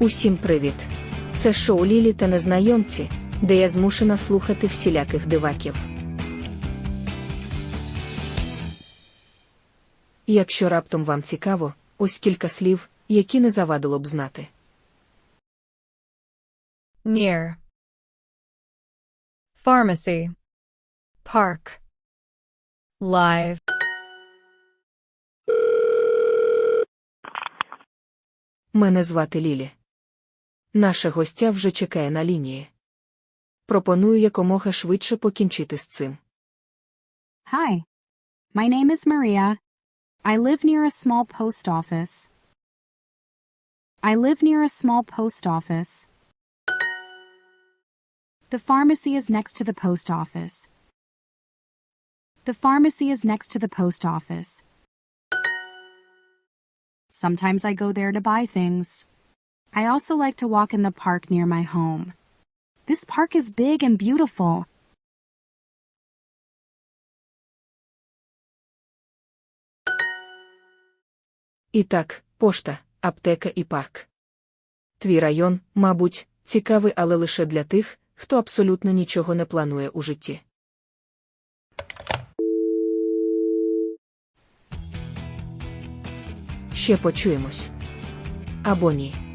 Усім привіт! Це шоу Лілі та незнайомці, де я змушена слухати всіляких диваків. Якщо раптом вам цікаво, ось кілька слів, які не завадило б знати. near pharmacy park live Мене звати Лілі. Наша гостя вже чекає на лінії. Пропоную якомога швидше покінчити з цим. Hi. My name is Maria. I live near a small post office. I live near a small post office. The pharmacy is next to the post office. The pharmacy is next to the post office. Sometimes I go there to buy things. I also like to walk in the park near my home. This park is big and beautiful. І пошта, аптека і парк. Твій район, мабуть, цікавий, але лише для тих, хто абсолютно нічого не планує у житті. Ще почуємось. Або ні.